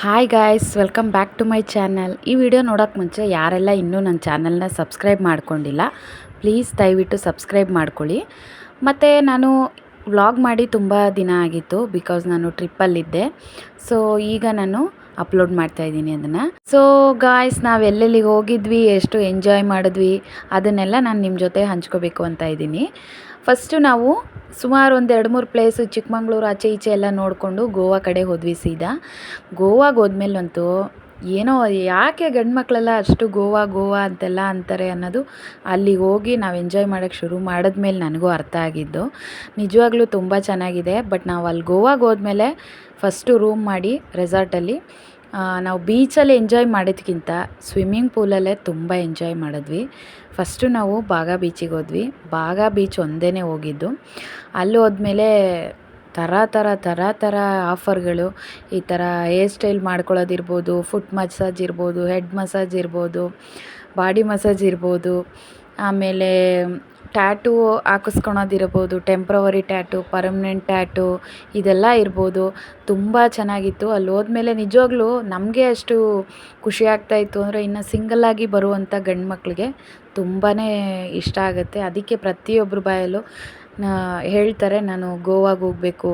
Hi guys welcome back to my channel ಈ video ನೋಡೋಕ್ಕೆ ಮುಂಚೆ ಯಾರೆಲ್ಲ ಇನ್ನೂ ನನ್ನ ಚಾನಲ್ನ ಸಬ್ಸ್ಕ್ರೈಬ್ ಮಾಡ್ಕೊಂಡಿಲ್ಲ ಪ್ಲೀಸ್ ದಯವಿಟ್ಟು ಸಬ್ಸ್ಕ್ರೈಬ್ ಮಾಡ್ಕೊಳ್ಳಿ. ಮತ್ತು ನಾನು ವ್ಲಾಗ್ ಮಾಡಿ ತುಂಬ ದಿನ ಆಗಿತ್ತು ಬಿಕಾಸ್ ನಾನು ಟ್ರಿಪ್ಪಲ್ಲಿದ್ದೆ ಸೊ ಈಗ ನಾನು ಅಪ್ಲೋಡ್ ಮಾಡ್ತಾ ಇದ್ದೀನಿ ಅದನ್ನು. ಸೊ ಗಾಯ್ಸ್ ನಾವು ಎಲ್ಲೆಲ್ಲಿಗೆ ಹೋಗಿದ್ವಿ, ಎಷ್ಟು ಎಂಜಾಯ್ ಮಾಡಿದ್ವಿ, ಅದನ್ನೆಲ್ಲ ನಾನು ನಿಮ್ಮ ಜೊತೆ ಹಂಚ್ಕೋಬೇಕು ಅಂತ ಇದ್ದೀನಿ. ಫಸ್ಟು ನಾವು ಸುಮಾರು ಒಂದು ಎರಡು ಮೂರು ಪ್ಲೇಸು ಚಿಕ್ಕಮಂಗ್ಳೂರು ಆಚೆ ಈಚೆ ಎಲ್ಲ ನೋಡಿಕೊಂಡು ಗೋವಾ ಕಡೆ ಹೋದ್ವಿ ಸೀದಾ. ಗೋವಾಗೆ ಹೋದ್ಮೇಲಂತೂ ಏನೋ ಯಾಕೆ ಗಂಡು ಮಕ್ಕಳೆಲ್ಲ ಅಷ್ಟು ಗೋವಾ ಗೋವಾ ಅಂತೆಲ್ಲ ಅಂತಾರೆ ಅನ್ನೋದು ಅಲ್ಲಿಗೆ ಹೋಗಿ ನಾವು ಎಂಜಾಯ್ ಮಾಡೋಕ್ಕೆ ಶುರು ಮಾಡಿದ್ಮೇಲೆ ನನಗೂ ಅರ್ಥ ಆಗಿದ್ದು. ನಿಜವಾಗ್ಲೂ ತುಂಬ ಚೆನ್ನಾಗಿದೆ, ಬಟ್ ನಾವು ಅಲ್ಲಿ ಗೋವಾಗೆ ಹೋದ್ಮೇಲೆ ಫಸ್ಟು ರೂಮ್ ಮಾಡಿ ರೆಸಾರ್ಟಲ್ಲಿ. ನಾವು ಬೀಚಲ್ಲಿ ಎಂಜಾಯ್ ಮಾಡಿದ್ಕಿಂತ ಸ್ವಿಮ್ಮಿಂಗ್ ಪೂಲಲ್ಲೇ ತುಂಬ ಎಂಜಾಯ್ ಮಾಡಿದ್ವಿ. ಫಸ್ಟು ನಾವು ಬಾಗ ಬೀಚಿಗೆ ಹೋದ್ವಿ. ಬಾಗ ಬೀಚ್ ಒಂದೇ ಹೋಗಿದ್ದು. ಅಲ್ಲಿ ಹೋದ್ಮೇಲೆ ಥರ ಥರ ಥರ ಥರ ಆಫರ್ಗಳು. ಈ ಥರ ಹೇರ್ ಸ್ಟೈಲ್ ಮಾಡ್ಕೊಳ್ಳೋದಿರ್ಬೋದು, ಫುಟ್ ಮಸಾಜ್ ಇರ್ಬೋದು, ಹೆಡ್ ಮಸಾಜ್ ಇರ್ಬೋದು, ಬಾಡಿ ಮಸಾಜ್ ಇರ್ಬೋದು. ಆಮೇಲೆ ಟ್ಯಾಟೂ ಹಾಕಿಸ್ಕೊಳೋದಿರ್ಬೋದು, ಟೆಂಪ್ರವರಿ ಟ್ಯಾಟು, ಪರ್ಮನೆಂಟ್ ಟ್ಯಾಟು ಇದೆಲ್ಲ ಇರ್ಬೋದು. ತುಂಬ ಚೆನ್ನಾಗಿತ್ತು. ಅಲ್ಲಿ ಹೋದ್ಮೇಲೆ ನಿಜವಾಗ್ಲೂ ನಮಗೆ ಅಷ್ಟು ಖುಷಿ ಆಗ್ತಾಯಿತ್ತು ಅಂದರೆ ಇನ್ನು ಸಿಂಗಲ್ಲಾಗಿ ಬರುವಂಥ ಗಂಡು ಮಕ್ಕಳಿಗೆ ತುಂಬಾ ಇಷ್ಟ ಆಗುತ್ತೆ. ಅದಕ್ಕೆ ಪ್ರತಿಯೊಬ್ಬರ ಬಾಯಲ್ಲೂ ಹೇಳ್ತಾರೆ, ನಾನು ಗೋವಾಗೆ ಹೋಗಬೇಕು,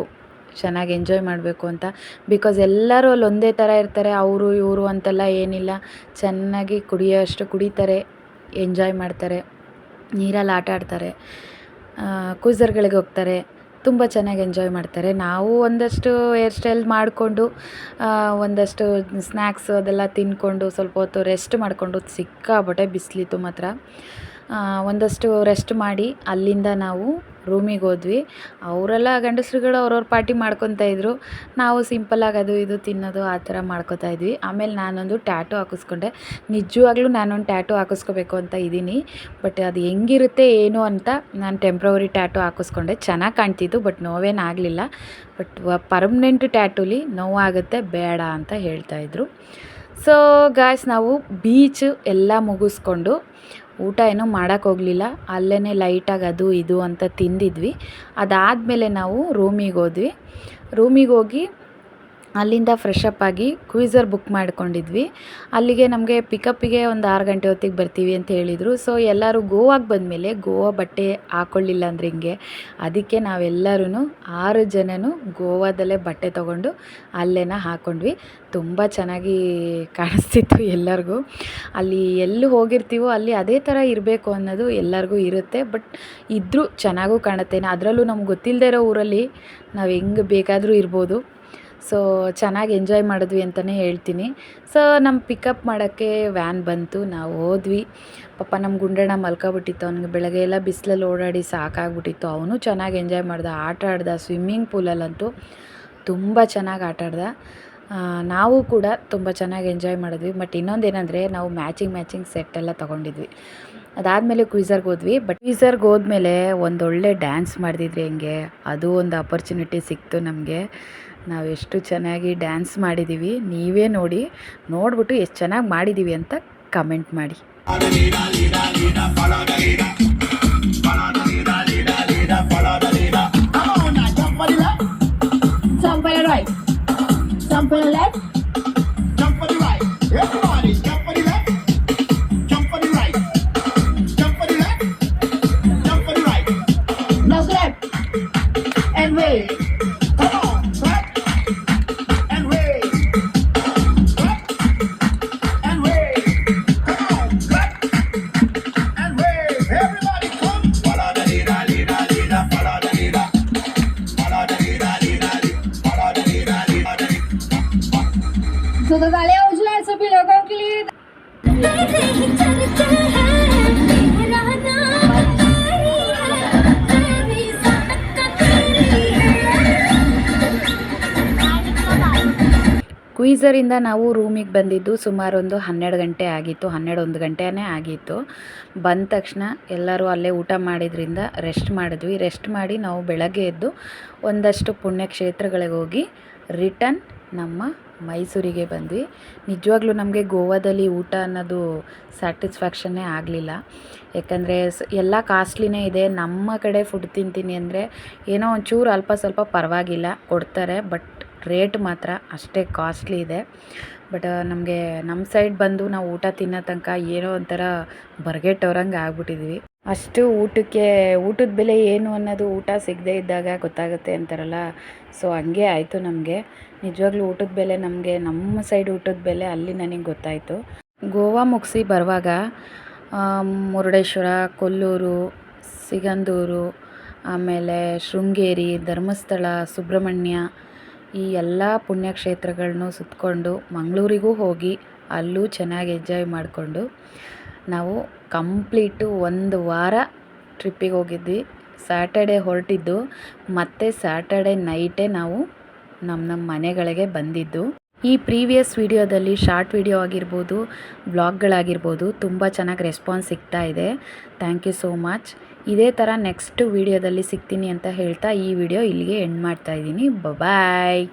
ಚೆನ್ನಾಗಿ ಎಂಜಾಯ್ ಮಾಡಬೇಕು ಅಂತ. ಬಿಕಾಸ್ ಎಲ್ಲರೂ ಅಲ್ಲಿ ಒಂದೇ ಥರ ಇರ್ತಾರೆ, ಅವರು, ಇವರು ಅಂತೆಲ್ಲ ಏನಿಲ್ಲ. ಚೆನ್ನಾಗಿ ಕುಡಿಯೋಷ್ಟು ಕುಡಿತಾರೆ, ಎಂಜಾಯ್ ಮಾಡ್ತಾರೆ. ನೀರಲ್ಲಿ ಆಟ ಆಡ್ತಾರೆ ಕ್ರೂಸರ್ಗಳಿಗೆ ಹೋಗ್ತಾರೆ, ತುಂಬ ಚೆನ್ನಾಗಿ ಎಂಜಾಯ್ ಮಾಡ್ತಾರೆ. ನಾವು ಒಂದಷ್ಟು ಹೇರ್ ಸ್ಟೈಲ್ ಮಾಡಿಕೊಂಡು ಒಂದಷ್ಟು ಸ್ನ್ಯಾಕ್ಸ್ ಅದೆಲ್ಲ ತಿಂದ್ಕೊಂಡು ಸ್ವಲ್ಪ ಹೊತ್ತು ರೆಸ್ಟ್ ಮಾಡಿಕೊಂಡು ಸಿಕ್ಕಾಪಟ್ಟೆ ಬಿಸಿಲಿತ್ತು ಮಾತ್ರ. ಒಂದಷ್ಟು ರೆಸ್ಟ್ ಮಾಡಿ ಅಲ್ಲಿಂದ ನಾವು ರೂಮಿಗೆ ಹೋದ್ವಿ. ಅವರೆಲ್ಲ ಗಂಡಸ್ರುಗಳು ಅವ್ರವ್ರ ಪಾರ್ಟಿ ಮಾಡ್ಕೊತಾ ಇದ್ದರು ನಾವು ಸಿಂಪಲಾಗಿ ಅದು ಇದು ತಿನ್ನೋದು ಆ ಥರ ಮಾಡ್ಕೊತಾ ಇದ್ವಿ. ಆಮೇಲೆ ನಾನೊಂದು ಟ್ಯಾಟು ಹಾಕಿಸ್ಕೊಂಡೆ. ನಿಜವಾಗ್ಲೂ ನಾನೊಂದು ಟ್ಯಾಟೂ ಹಾಕಿಸ್ಕೋಬೇಕು ಅಂತ ಇದ್ದೀನಿ. ಬಟ್ ಅದು ಹೆಂಗಿರುತ್ತೆ ಏನು ಅಂತ ನಾನು ಟೆಂಪ್ರವರಿ ಟ್ಯಾಟೂ ಹಾಕಿಸ್ಕೊಂಡೆ. ಚೆನ್ನಾಗಿ ಕಾಣ್ತಿತ್ತು ಬಟ್ ನೋವೇನು ಆಗಲಿಲ್ಲ. ಬಟ್ ಪರ್ಮನೆಂಟ್ ಟ್ಯಾಟೂಲಿ ನೋವಾಗುತ್ತೆ, ಬೇಡ ಅಂತ ಹೇಳ್ತಾಯಿದ್ರು ಸೊ ಗಾಯ್ಸ್ ನಾವು ಬೀಚ್ ಎಲ್ಲ ಮುಗಿಸ್ಕೊಂಡು ಊಟ ಏನೂ ಮಾಡೋಕ್ಕೆ ಹೋಗಲಿಲ್ಲ. ಅಲ್ಲೇ ಲೈಟಾಗಿ ಅದು ಇದು ಅಂತ ತಿಂದಿದ್ವಿ. ಅದಾದಮೇಲೆ ನಾವು ರೂಮಿಗೆ ಹೋದ್ವಿ. ರೂಮಿಗೆ ಹೋಗಿ ಅಲ್ಲಿಂದ ಫ್ರೆಶ್ ಅಪ್ ಆಗಿ ಕ್ರೂಸರ್ ಬುಕ್ ಮಾಡ್ಕೊಂಡಿದ್ವಿ. ಅಲ್ಲಿಗೆ ನಮಗೆ ಪಿಕಪ್ಪಿಗೆ ಒಂದು ಆರು ಗಂಟೆ ಹೊತ್ತಿಗೆ ಬರ್ತೀವಿ ಅಂತ ಹೇಳಿದರು. ಸೊ ಎಲ್ಲರೂ ಗೋವಾಗೆ ಬಂದಮೇಲೆ ಗೋವಾ ಬಟ್ಟೆ ಹಾಕೊಳ್ಳಿಲ್ಲ ಅಂದ್ರೆ ಹಿಂಗೆ? ಅದಕ್ಕೆ ನಾವೆಲ್ಲರೂ ಆರು ಜನನು ಗೋವಾದಲ್ಲೇ ಬಟ್ಟೆ ತೊಗೊಂಡು ಅಲ್ಲೇನ ಹಾಕ್ಕೊಂಡ್ವಿ ತುಂಬ ಚೆನ್ನಾಗಿ ಕಾಣಿಸ್ತಿತ್ತು ಎಲ್ಲರಿಗೂ. ಅಲ್ಲಿ ಎಲ್ಲಿ ಹೋಗಿರ್ತೀವೋ ಅಲ್ಲಿ ಅದೇ ಥರ ಇರಬೇಕು ಅನ್ನೋದು ಎಲ್ಲರಿಗೂ ಇರುತ್ತೆ. ಬಟ್ ಇದ್ದರೂ ಚೆನ್ನಾಗೂ ಕಾಣುತ್ತೆ. ಅದರಲ್ಲೂ ನಮ್ಗೆ ಗೊತ್ತಿಲ್ಲದೆ ಇರೋ ಊರಲ್ಲಿ ನಾವು ಹೆಂಗೆ ಬೇಕಾದರೂ ಇರ್ಬೋದು. ಸೊ ಚೆನ್ನಾಗಿ ಎಂಜಾಯ್ ಮಾಡಿದ್ವಿ ಅಂತಲೇ ಹೇಳ್ತೀನಿ. ಸೊ ನಮ್ಮ ಪಿಕಪ್ ಮಾಡೋಕ್ಕೆ ವ್ಯಾನ್ ಬಂತು. ನಾವು ಹೋದ್ವಿ. ಪಾಪ ನಮ್ಮ ಗುಂಡಣ್ಣ ಮಲ್ಕೊಬಿಟ್ಟಿತ್ತು. ಅವ್ನಿಗೆ ಬೆಳಗ್ಗೆ ಎಲ್ಲ ಬಿಸಿಲಲ್ಲಿ ಓಡಾಡಿ ಸಾಕಾಗ್ಬಿಟ್ಟಿತ್ತು. ಅವನು ಚೆನ್ನಾಗಿ ಎಂಜಾಯ್ ಮಾಡ್ದ. ಆಟ ಆಡ್ದ. ಸ್ವಿಮ್ಮಿಂಗ್ ಪೂಲಲ್ಲಂತೂ ತುಂಬ ಚೆನ್ನಾಗಿ ಆಟ ಆಡ್ದ. ನಾವು ಕೂಡ ತುಂಬ ಚೆನ್ನಾಗಿ ಎಂಜಾಯ್ ಮಾಡಿದ್ವಿ. ಬಟ್ ಇನ್ನೊಂದೇನೆಂದರೆ ನಾವು ಮ್ಯಾಚಿಂಗ್ ಮ್ಯಾಚಿಂಗ್ ಸೆಟ್ ಎಲ್ಲ ತೊಗೊಂಡಿದ್ವಿ. ಅದಾದಮೇಲೆ ಕ್ವಿಝರ್ಗೆ ಹೋದ್ವಿ. ಬಟ್ ಕ್ವಿಝರ್ಗೆ ಹೋದ್ಮೇಲೆ ಒಂದೊಳ್ಳೆ ಡ್ಯಾನ್ಸ್ ಮಾಡಿದ್ವಿ ಹೆಂಗೆ. ಅದು ಒಂದು ಅಪರ್ಚುನಿಟಿ ಸಿಕ್ತು ನಮಗೆ. ನಾವು ಎಷ್ಟು ಚೆನ್ನಾಗಿ ಡ್ಯಾನ್ಸ್ ಮಾಡಿದ್ದೀವಿ ನೀವೇ ನೋಡಿ ನೋಡಿಬಿಟ್ಟು ಎಷ್ಟು ಚೆನ್ನಾಗಿ ಮಾಡಿದ್ದೀವಿ ಅಂತ ಕಮೆಂಟ್ ಮಾಡಿ So ಕ್ವೀಝರಿಂದ ನಾವು ರೂಮಿಗೆ ಬಂದಿದ್ದು ಸುಮಾರು ಒಂದು ಹನ್ನೆರಡು ಗಂಟೆ ಆಗಿತ್ತು ಹನ್ನೆರಡು ಒಂದು ಗಂಟೆನೇ ಆಗಿತ್ತು. ಬಂದ ತಕ್ಷಣ ಎಲ್ಲರೂ ಅಲ್ಲೇ ಊಟ ಮಾಡಿದ್ರಿಂದ ರೆಸ್ಟ್ ಮಾಡಿದ್ವಿ. ರೆಸ್ಟ್ ಮಾಡಿ ನಾವು ಬೆಳಗ್ಗೆ ಎದ್ದು ಒಂದಷ್ಟು ಪುಣ್ಯಕ್ಷೇತ್ರಗಳಿಗೆ ಹೋಗಿ ರಿಟರ್ನ್ ನಮ್ಮ ಮೈಸೂರಿಗೆ ಬಂದ್ವಿ. ನಿಜವಾಗ್ಲೂ ನಮಗೆ ಗೋವಾದಲ್ಲಿ ಊಟ ಅನ್ನೋದು ಸ್ಯಾಟಿಸ್ಫ್ಯಾಕ್ಷನ್ನೇ ಆಗಲಿಲ್ಲ. ಯಾಕಂದರೆ ಎಲ್ಲ ಕಾಸ್ಟ್ಲಿನೇ ಇದೆ. ನಮ್ಮ ಕಡೆ ಫುಡ್ ತಿಂತೀನಿ ಅಂದರೆ ಏನೋ ಒಂಚೂರು ಅಲ್ಪ ಸ್ವಲ್ಪ ಪರವಾಗಿಲ್ಲ, ಕೊಡ್ತಾರೆ. ಬಟ್ ರೇಟ್ ಮಾತ್ರ ಅಷ್ಟೇ ಕಾಸ್ಟ್ಲಿ ಇದೆ. ಬಟ್ ನಮಗೆ ನಮ್ಮ ಸೈಡ್ ಬಂದು ನಾವು ಊಟ ತಿನ್ನೋ ತನಕ ಏನೋ ಒಂಥರ ಬರ್ಗೆಟ್ಟವ್ರಂಗೆ ಆಗ್ಬಿಟ್ಟಿದ್ವಿ. ಅಷ್ಟು ಊಟಕ್ಕೆ, ಊಟದ ಬೆಲೆ ಏನು ಅನ್ನೋದು ಊಟ ಸಿಗದೇ ಇದ್ದಾಗ ಗೊತ್ತಾಗುತ್ತೆ ಅಂತಾರಲ್ಲ. ಸೊ, ಹಂಗೆ ಆಯಿತು ನಮಗೆ. ನಿಜವಾಗ್ಲೂ ಊಟದ ಬೆಲೆ ನಮಗೆ ನಮ್ಮ ಸೈಡ್ ಊಟದ ಬೆಲೆ ಅಲ್ಲಿ ನನಗೆ ಗೊತ್ತಾಯಿತು. ಗೋವಾ ಮುಗಿಸಿ ಬರುವಾಗ ಮುರುಡೇಶ್ವರ, ಕೊಲ್ಲೂರು, ಸಿಗಂದೂರು, ಆಮೇಲೆ ಶೃಂಗೇರಿ, ಧರ್ಮಸ್ಥಳ, ಸುಬ್ರಹ್ಮಣ್ಯ ಈ ಎಲ್ಲ ಪುಣ್ಯಕ್ಷೇತ್ರಗಳನ್ನೂ ಸುತ್ತಕೊಂಡು ಮಂಗಳೂರಿಗೂ ಹೋಗಿ ಅಲ್ಲೂ ಚೆನ್ನಾಗಿ ಎಂಜಾಯ್ ಮಾಡಿಕೊಂಡು ನಾವು ಕಂಪ್ಲೀಟು ಒಂದು ವಾರ ಟ್ರಿಪ್ಪಿಗೆ ಹೋಗಿದ್ವಿ. ಸ್ಯಾಟರ್ಡೆ ಹೊರಟಿದ್ದು, ಮತ್ತು ಸ್ಯಾಟರ್ಡೆ ನೈಟೇ ನಾವು ನಮ್ಮ ನಮ್ಮ ಮನೆಗಳಿಗೆ ಬಂದಿದ್ದು. ಈ ಪ್ರೀವಿಯಸ್ ವಿಡಿಯೋದಲ್ಲಿ ಶಾರ್ಟ್ ವಿಡಿಯೋ ಆಗಿರ್ಬೋದು ಬ್ಲಾಗ್ಗಳಾಗಿರ್ಬೋದು ತುಂಬ ಚೆನ್ನಾಗಿ ರೆಸ್ಪಾನ್ಸ್ ಸಿಗ್ತಾ ಇದೆ. ಥ್ಯಾಂಕ್ ಯು ಸೋ ಮಚ್ ಇದೇ ಥರ ನೆಕ್ಸ್ಟ್ ವಿಡಿಯೋದಲ್ಲಿ ಸಿಗ್ತೀನಿ ಅಂತ ಹೇಳ್ತಾ ಈ ವಿಡಿಯೋ ಇಲ್ಲಿಗೆ ಎಂಡ್ ಮಾಡ್ತಾ ಇದ್ದೀನಿ. ಬಾಯ್